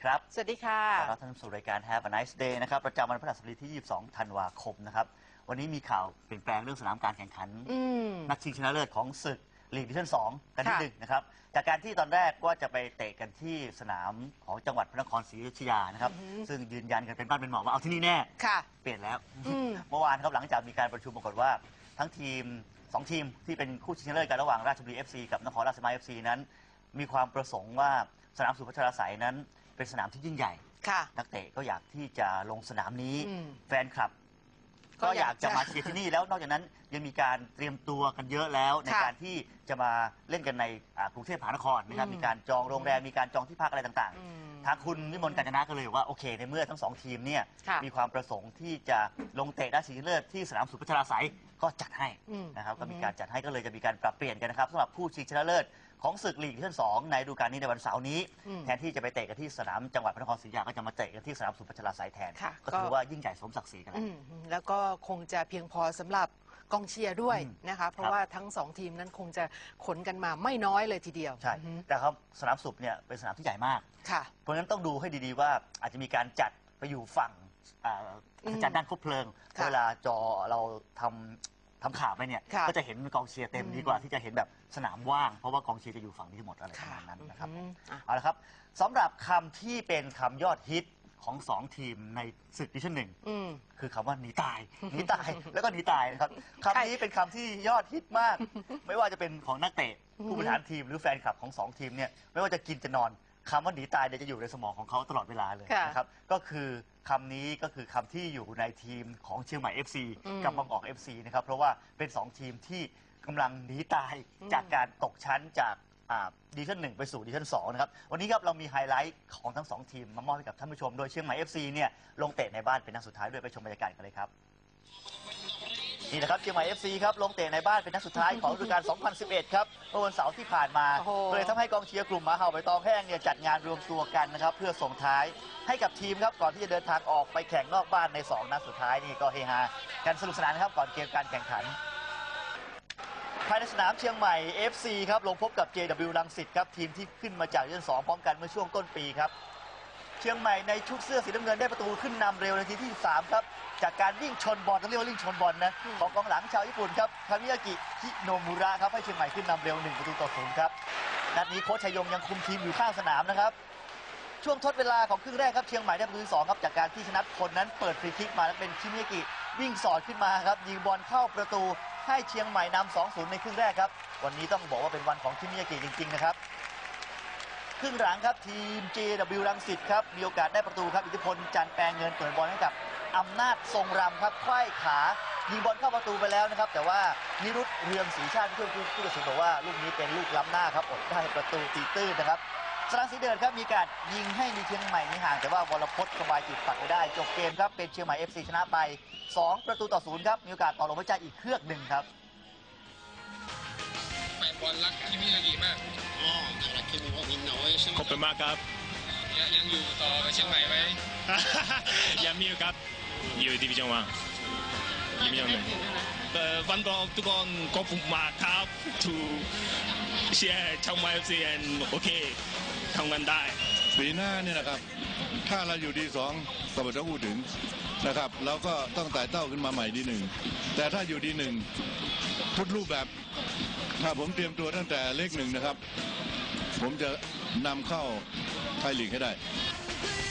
ดีครับ สวัสดีค่ะต้อนรับท่านสู่รายการ Have a nice day นะครับ ประจำวันพฤหัสบดีที่ 22 ธันวาคมนะครับ วันนี้มีข่าวเปลี่ยนแปลงเรื่องสนามการแข่งขัน อืม นัดชิงชนะเลิศของศึกลีกดิวิชั่น2 กันที่ค่ะ หนึ่งนะครับ จากการที่ตอนแรกว่าจะไปเตะกันที่สนามของจังหวัดพระนครศรีอยุธยานะครับ ซึ่งยืนยันกันเป็นบ้านเป็นหมอว่าเอาที่นี่แน่ ค่ะ เปลี่ยนแล้ว อืม เมื่อวานครับหลังจากมีการประชุมปรากฏว่า ทั้งทีม 2 ทีมที่เป็นคู่ชิงชนะเลิศกันระหว่างราชบุรี FC กับนครราชสีมา FC นั้น มีความประสงค์ว่าสนามสุพัชราไสยนั้น เป็นสนามที่ยิ่งใหญ่ ค่ะ นักเตะก็อยากที่จะลงสนามนี้ อืมแฟนคลับ ก็ก็อยากอยากจะจะมาเชียร์ที่นี่แล้วนอกจากนั้นยังมีการเตรียมตัวกันเยอะแล้ว ในค่ะการที่จะมาเล่นกันในอ่ากรุงเทพมหานครนะครับอืมมีการจองโรงแรมมีการจองที่พักอะไรต่างอืมๆ ทางคุณวิมลกาญจนะก็เลยบอกว่าโอเค ในเมื่อทั้งสองทีมเนี่ยค่ะมีความประสงค์ที่จะลงเตะได้ชิงชนะเลิศที่สนามสุพัชราไสยก็จัดให้อืมนะครับก็มีอืมการจัดให้ก็เลยจะมีการปรับเปลี่ยนกันนะครับสำหรับผู้ชิงชนะเลิศของศึกลีกดิวิชั่นสองในฤดูกาลนี้ในวันเสาร์นี้ อืมแทนที่จะไปเตะกันที่สนามจังหวัดพระนครศรีอยุธยาก็จะมาเตะกันที่สนามสุพัชราไสยแทนค่ะก็ก็ ถือว่ายิ่งใหญ่สมศักดิ์ศรีกันแล้อืวมแล้วก็คงจะเพียงพอสำหรับ กองเชียร์ด้วยอืมนะคะ เพครัราะบว่าทั้งสองทีมนั้นคงจะขนกันมาไม่น้อยเลยทีเดียว ใช่ อือฮึแต่ครับสนามสุบเนี่ยเป็นสนามที่ใหญ่มาก ค่ะ เพราะฉะนั้นต้องดูให้ดีๆว่าอาจจะมีการจัดไปอยู่ฝั่งอ่าอืมจัดด้านคบเพลิงค่ะเวลาจอเราทำทำข่าวไปเนี่ยค่ะก็จะเห็นกองเชียร์เต็มอืม ดีกว่าที่จะเห็นแบบสนามว่าง เพราะว่ากองเชียร์จะอยู่ฝั่งนี้ทั้งหมดอะไรประค่ะมาณนั้นนะครับ อืมอะ เอาละครับสำหรับคำที่เป็นคำยอดฮิต ของสองทีมในศึกดิวิชั่นหนึ่งอืม คือคำว่าหนีตายหนีตายแล้วก็หนีตายนะครับคำนี้เป็นคำที่ยอดฮิตมาก ไม่ว่าจะเป็นของนักเตะผู้บริหารทีมหรือแฟนคลับของสองทีมเนี่ยไม่ว่าจะกินจะนอนคำว่าหนีตายเนี่ยจะอยู่ในสมองของเขาตลอดเวลาเลยค่ะนะครับก็คือคำนี้ก็คือคำที่อยู่ในทีมของเชียงใหม่ FC อืม กับบางกอก FC นะครับเพราะว่าเป็นสองทีมที่กำลังหนีตายอืมจากการตกชั้นจาก ดิวิชั่นหนึ่งไปสู่ดิวิชั่นสองนะครับวันนี้ครับเรามีไฮไลท์ของทั้งสองทีม มามอบให้กับท่านผู้ชมโดยเชียงใหม่ FC เนี่ยลงเตะในบ้านเป็นนัดสุดท้ายด้วยไปชมบรรยากาศกันเลยครับนี่นะครับเชียงใหม่ FC ครับลงเตะในบ้านเป็นนัดสุดท้ายของฤดูกาล 2011 ครับเมื่อวันเสาร์ที่ผ่านมาโอ้โหก็เลยทำให้กองเชียร์กลุ่มหมาเห่าใบตองแห้งเนี่ยจัดงานรวมตัวกันนะครับเพื่อส่งท้ายให้กับทีมครับก่อนที่จะเดินทางออกไปแข่งนอกบ้านใน 2 นัดสุดท้ายนี่ก็เฮฮากันสนุกสนานนะครับก่อนเกมการแข่งขัน ภายในสนามเชียงใหม่ FC ครับลงพบกับ JW รังสิตครับทีมที่ขึ้นมาจากดิวิชั่น2พร้อมกันเมื่อช่วงต้นปีครับ เชียงใหม่ในชุดเสื้อสีน้ำเงินได้ประตูขึ้นนำเร็วในทีที่13ครับ จากการวิ่งชนบอลต้องเรียกว่าวิ่งชนบอลนะอืมของกองหลังชาวญี่ปุ่นครับคามิยากิฮิโนมุระครับให้เชียงใหม่ขึ้นนำเร็ว1ประตูต่อศูนย์ครับนัดนี้โค้ชชัยยงยังคุมทีมอยู่ข้างสนามนะครับช่วงทดเวลาของครึ่งแรกครับเชียงใหม่ได้ประตูที่สองครับจากการที่ชนะพลนั้นเปิดฟรีคิกมาแล้วเป็นคิมิยากิวิ่งสอดขึ้นมาครับยิงบอลเข้าประตู ให้เชียงใหม่นำ2-0 ในครึ่งแรกครับ วันนี้ต้องบอกว่าเป็นวันของคิมิยากิจริง ๆ นะครับ ครึ่งหลังครับทีม JW รังสิตครับ มีโอกาสได้ประตูครับ อิทธิพลจันแปลงเงินเปิดบอลให้กับอำนาจทรงรำครับไขว้ขายิงบอลเข้าประตูไปแล้วนะครับ แต่ว่านิรุตเรืองศรีชาติผู้ช่วยผู้ตัดสินบอกว่าลูกนี้เป็นลูกล้ำหน้าครับอดได้ประตูตีตื้นนะครับ สรังสีเดินครับมีการยิงให้มีเชียงใหม่มีห่างแต่ว่าวรพจน์สบายจิตปักไว้ได้ จบเกมครับเป็นเชียงใหม่เอฟซีชนะไป 2 ประตูต่อศูนย์ครับมีโอกาสต่อลมหายใจอีกเครื่องหนึ่งครับแฟนบอลรักที่พี่าดีมากอ๋อน่รักที่มีพวกนิดน้อยใช่ไหมขอบคุณมากครับ ยังอยู่ต่อเชียงใหม่ไหมยังมีครับ อยู่ดีวิชั่นวันดิวิชั่นหนึ่งวันรองทุกคนขอบคุณมากครับ to share ช่องไมฟ์เซียนโอเค ทำงานได้ ปีหน้าเนี่ยนะครับ ถ้าเราอยู่ดีสองก็ไม่ต้องพูดถึงนะครับเราก็ต้องไต่เต้าขึ้นมาใหม่ดีหนึ่งแต่ถ้าอยู่ดีหนึ่งทุกรูปแบบ ถ้าผมเตรียมตัวตั้งแต่เลขหนึ่งนะครับ ผมจะนำเข้าไทยลีกให้ได้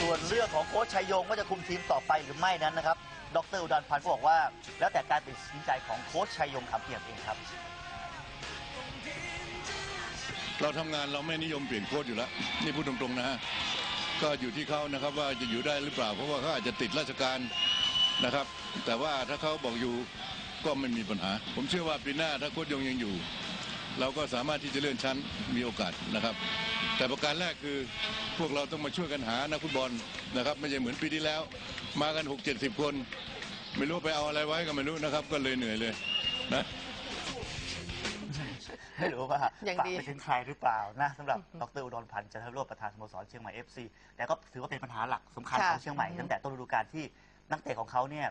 ส่วนเรื่องของโค้ชชัยยงว่าจะคุมทีมต่อไปหรือไม่นั้นนะครับ ดรอุดรพันธ์ก็บอกว่า แล้วแต่การตัดสินใจของโค้ชชัยยงคำเพียงเองครับ เราทำงานเราไม่นิยมเปลี่ยนโค้ชอยู่แล้วนี่พูดตรงๆนะฮะก็อยู่ที่เขานะครับว่าจะอยู่ได้หรือเปล่า เพราะว่าเขาอาจจะติดราชการนะครับ แต่ว่าถ้าเขาบอกอยู่ก็ไม่มีปัญหา ผมเชื่อว่าปีหน้าถ้าโค้ชยงยังอยู่ เราก็สามารถที่จะเลื่อนชั้นมีโอกาสนะครับ แต่ประการแรกคือพวกเราต้องมาช่วยกันหานักฟุตบอลนะครับไม่ใช่เหมือนปีที่แล้ว มากัน 6 7 0 คน ไม่รู้ไปเอาอะไรไว้ก็ไม่รู้นะครับ ก็เลยเหนื่อยเลยนะ ไม่รู้ว่าอย่างฝากดี ไปถึงใครหรือเปล่านะสำหรับดรอุดรพันธ์จันทรวชประธานสโมสรเชียงใหม่ FC แต่ก็ถือว่าเป็นปัญหาหลักสำคัญค่ะของเชียงใหม่อืม ตั้งแต่ต้นฤดูกาลที่นักเตะของเขาเนี่ย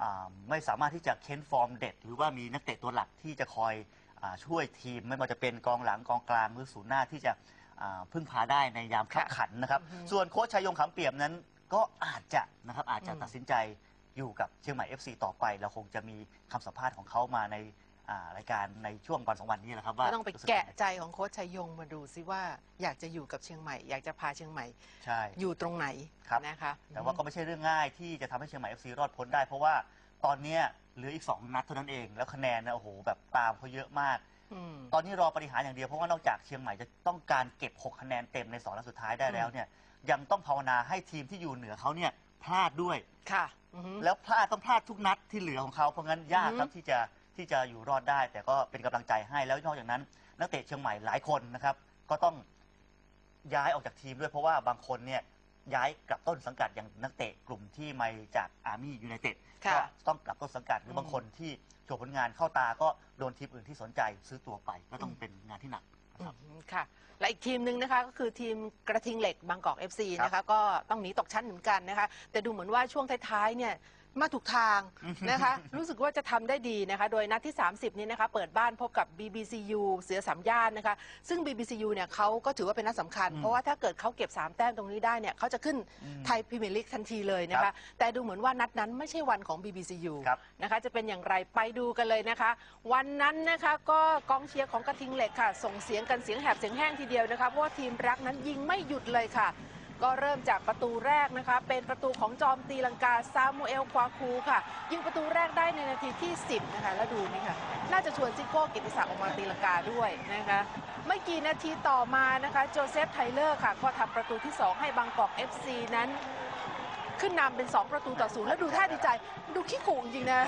อ่าไม่สามารถที่จะเค้นฟอร์มเด็ด หรือว่ามีนักเตะตัวหลักที่จะคอยอาช่วยทีม ไม่ว่าจะเป็นกองหลังกองกลางหรือศูนย์หน้าที่จะอ่าพึ่งพาได้ในยามขับค่ะขันนะครับ อือฮึส่วนโค้ชชัยยงขำเปี่ยมนั้น ก็อาจจะนะครับอาจจะอืม ตัดสินใจอยู่กับเชียงใหม่ FC ต่อไป เราคงจะมีคำสัมภาษณ์ของเขามาใน อ่ารายการในช่วงวันสองวันนี้แหละครับว่าก็ต้องไปรู้สึแกะยังงใจของโค้ชชัยยงมาดูซิว่าอยากจะอยู่กับเชียงใหม่ อยากจะพาเชียงใหม่ ใช่ อยู่ตรงไหนครับ นะคะแต่ว่าก็ไม่ใช่เรื่องง่ายที่จะทำให้เชียงใหม่ FC รอดพ้นได้ เพราะว่าตอนเนี้ยเหลืออีก 2 นัดเท่านั้นเอง แล้วคะแนนนะโอ้โหแบบตามเขาเยอะมาก อืม ตอนนี้รอปฏิหารอย่างเดียวเพราะว่านอกจากเชียงใหม่จะต้องการเก็บ 6 คะแนนเต็มใน2นัดสุดท้ายได้แล้วเนี่ยยังต้องภาวนาให้ทีมที่อยู่เหนือเขาเนี่ยพลาดด้วย ค่ะอือฮึ แล้วพลาดต้องพลาดทุกนัดที่เหลือของเขาเพราะงั้นยากครับอือฮึที่จะ ที่จะอยู่รอดได้ แต่ก็เป็นกำลังใจให้แล้วนอกจากนั้น นักเตะเชียงใหม่หลายคนนะครับ ก็ต้องย้ายออกจากทีมด้วยเพราะว่าบางคนเนี่ยย้ายกลับต้นสังกัดอย่างนักเตะกลุ่มที่มาจากอาร์มี่ยูไนเต็ดค่ะ ก็ต้องกลับต้นสังกัดหรืออมบางคนที่โชว์ผลงานเข้าตาก็โดนทีมอื่นที่สนใจซื้อตัวไปก็ต้องเป็นงานที่หนักนะครับ อืมค่ะ และอีกทีมหนึ่งนะคะก็คือทีมกระทิงเหล็กบางกอก FC ครับ นะคะก็ต้องหนีตกชั้นเหมือนกันนะคะ แต่ดูเหมือนว่าช่วงท้ายๆเนี่ย มาถูกทางนะคะ รู้สึกว่าจะทำได้ดีนะคะ โดยนัดที่ 30 นี้นะคะ เปิดบ้านพบกับ BBCU เสือสามย่านนะคะ ซึ่ง BBCU เนี่ยเขาก็ถือว่าเป็นนัดสำคัญอืมเพราะว่าถ้าเกิดเขาเก็บ 3 แต้มตรงนี้ได้เนี่ยเขาจะขึ้นอืมไทยพรีเมียร์ลีกทันทีเลยนะครัคะ บแต่ดูเหมือนว่านัดนั้นไม่ใช่วันของ BBCU ครับ นะคะจะเป็นอย่างไรไปดูกันเลยนะคะ วันนั้นนะคะก็กองเชียร์ของกระทิงเหล็กค่ะ ส่งเสียงกันเสียงแหบเสียงแห้งทีเดียวนะคะเพราะว่าทีมรักนั้นยิงไม่หยุดเลยค่ะ ก็เริ่มจากประตูแรกนะคะ เป็นประตูของจอมตีลังกาซามูเอลควาคูค่ะ ยิงประตูแรกได้ในนาทีที่ 10 นะคะ แล้วดูนี่ค่ะ น่าจะชวนซิโก้กิติศักดิ์ออกมาตีลังกาด้วยนะคะ ไม่กี่นาทีต่อมานะคะ โจเซฟไทเลอร์ค่ะ ก็ทำประตูที่ 2 ให้บางกอก FC นั้น ขึ้นนำเป็น 2 ประตูต่อศูนย์แล้วดูท่าดีใจ ดูขี้ขู่จริงนะ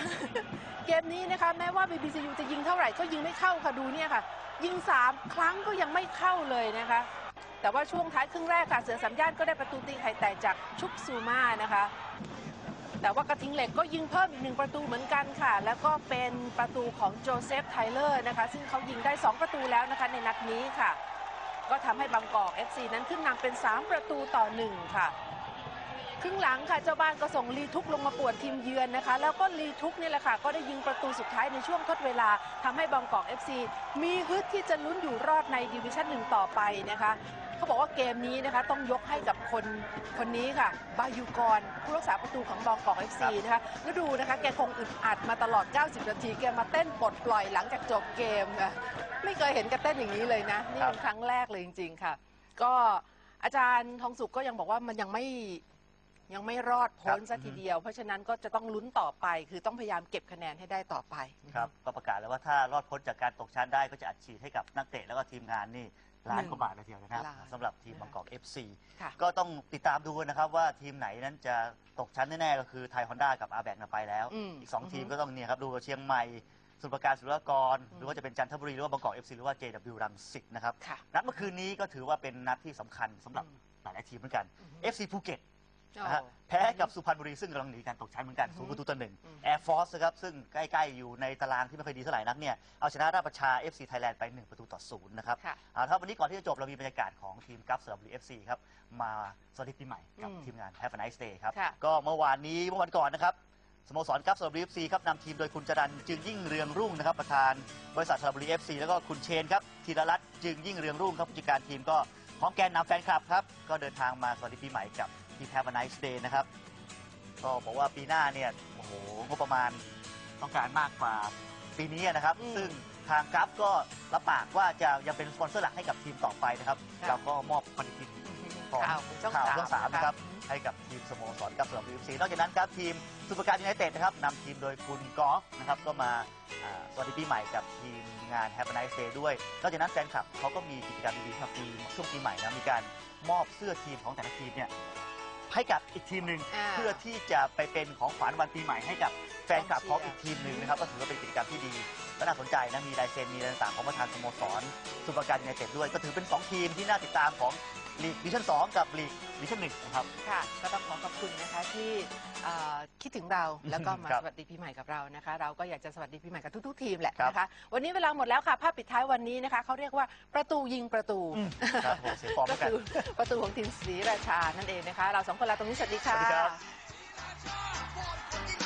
เกมนี้นะคะ แม้ว่า BBCU จะยิงเท่าไหร่ก็ยิงไม่เข้าค่ะดูเนี่ยค่ะ ยิง 3 ครั้งก็ยังไม่เข้าเลยนะคะ แต่ว่าช่วงท้ายครึ่งแรกค่ะเสือสามย่านก็ได้ประตูตีไข่แตกจากชุกซูมานะคะ แต่ว่ากระทิงเหล็กก็ยิงเพิ่มอีกหนึ่งประตูเหมือนกันค่ะ แล้วก็เป็นประตูของโจเซฟไทเลอร์นะคะ ซึ่งเขายิงได้ 2 ประตูแล้วนะคะในนัดนี้ค่ะ ก็ทำให้บางกอก FC นั้นขึ้นนำเป็น 3 ประตูต่อ 1 ค่ะครึ่งหลังค่ะเจ้าบ้านก็ส่งลีทุกลงมาปวนทีมเยือนนะคะ แล้วก็ลีทุกนี่แหละค่ะ ก็ได้ยิงประตูสุดท้ายในช่วงทดเวลาทำให้บางกอก FC มีฮึดที่จะลุ้นอยู่รอดในดิวิชั่นหนึ่งต่อไปนะคะ เขาบอกว่าเกมนี้นะคะต้องยกให้กับคนคนนี้ค่ะ บายูกรผู้รักษาประตูของบางกอก FC นะคะแล้วดูนะคะแกคงอึดอัดมาตลอด 90 นาที แกมาเต้นปลดปล่อยหลังจากจบเกมค่ะไม่เคยเห็นแกเต้นอย่างนี้เลยนะ นี่เป็นครั้งแรกเลยจริง ๆ ค่ะ ก็อาจารย์ทองสุขก็ยังบอกว่ามันยังไม่ยังไม่รอดพ้นครับซะทีเดียว เพราะฉะนั้นก็จะต้องลุ้นต่อไป คือต้องพยายามเก็บคะแนนให้ได้ต่อไป ครับ ก็ประกาศแล้วว่าถ้ารอดพ้นจากการตกชั้นได้ก็จะอัดฉีดให้กับนักเตะแล้วก็ทีมงานนี่ ล้านกว่าบาทเลยทีเดียวนะครับล้านสำหรับทีมบางกอก FC ค่ะก็ต้องติดตามดูนะครับว่าทีมไหนนั้นจะตกชั้นแน่ๆก็คือไทยฮอนด้ากับอาแบกไปแล้ว อืมอีก 2 ทีมอือฮึก็ต้องเนี่ยครับดูกับเชียงใหม่สุรประการสุรกร อืม หรือว่าจะเป็นจันทบุรีหรือว่าบางกอก FC หรือว่า JW รังสิตนะครับค่ะ นัดเมื่อคืนนี้ก็ถือว่าเป็นนัดที่สำคัญสำหรับอืม หลายๆทีมเหมือนกัน อือฮึ FC ภูเก็ตโอ้ นะฮะแพ้กับสุพรรณบุรีซึ่งกำลังหนีการตกชั้นเหมือนกันอือฮึศูนย์ประตูต่อหนึ่งอืมแอร์ฟอร์สครับซึ่งใกล้ ๆ อยู่ในตารางที่ไม่ค่อยดีเท่าไหร่นักเนี่ยเอาชนะราชประชา FC Thailand ไป 1 ประตูต่อศูนย์นะครับค่ะ เอาละครับวันนี้ก่อนที่จะจบเรามีบรรยากาศของทีมกัฟสระบุรี FC ครับมาสวัสดีปีใหม่กับอืมทีมงาน Have a nice day ครับค่ะ ก็เมื่อวานนี้เมื่อวันก่อนนะครับสโมสรกัฟสระบุรี FC ครับนำทีมโดยคุณจรันจึงยิ่งเรืองรุ่งนะครับประธานบริษัทสระบุรี FC แล้วก็คุณเชนครับธีรรัตน์จึงยิ่งเรืองรุ่งครับผู้จัดการทีมก็พร้อมแกนนำแฟนคลับครับก็เดินทางมาสวัสดีปีใหม่กับ ทีม Have a nice day นะครับ ก็บอกว่าปีหน้าเนี่ย โอ้โหงบประมาณต้องการมากกว่าปีนี้นะครับ อืมซึ่งทางกราฟก็รับปากว่าจะยังเป็นสปอนเซอร์หลักให้กับทีมต่อไปนะครับค่ะเราก็มอบปฏิทิน ของ ข่าวของช่องข่าวสามช่องสามนะครับให้กับทีมสโมสรกับสำหรับยูซีนอกจากนั้นครับทีมสุปการยูไนเต็ดนะครับนำทีมโดยคุณกอล์ฟนะครับก็มาอ่าสวัสดีปีใหม่กับทีมงาน Have a nice day ด้วย นอกจากนั้นแฟนคลับเขาก็มีกิจกรรมดีๆครับปีช่วงปีใหม่นะมีการมอบเสื้อทีมของแต่ละทีมเนี่ย ให้กับอีกทีมหนึ่งอ่า เพื่อที่จะไปเป็นของขวัญวันปีใหม่ให้กับแฟนคลับของอีกทีมหนึ่งนะครับก็ถือว่าเป็นกิจกรรมที่ดีและน่าสนใจนะมีลายเซ็นมีอะไรต่างๆของประธานสโมสรสุปการยูไนเต็ดด้วย ก็ถือเป็นสองทีมที่น่าติดตามของ ลีกดิวิชั่น2กับลีกดิวิชั่น1นะครับ ค่ะ ก็ต้องขอขอบคุณนะคะที่เอ่อคิดถึงเราแล้วก็มาครับสวัสดีปีใหม่กับเรานะคะ เราก็อยากจะสวัสดีปีใหม่กับทุกๆทีมแหละครับ นะคะ วันนี้เวลาหมดแล้วค่ะ ภาพปิดท้ายวันนี้นะคะเขาเรียกว่าประตูยิงประตู ครับผมเสียฟอร์มก็เหมือนกัน คือประตูของทีมศรีราชานั่นเองนะคะ เราสองคนลาตรงนี้สวัสดีสค่ะวัสดีครับ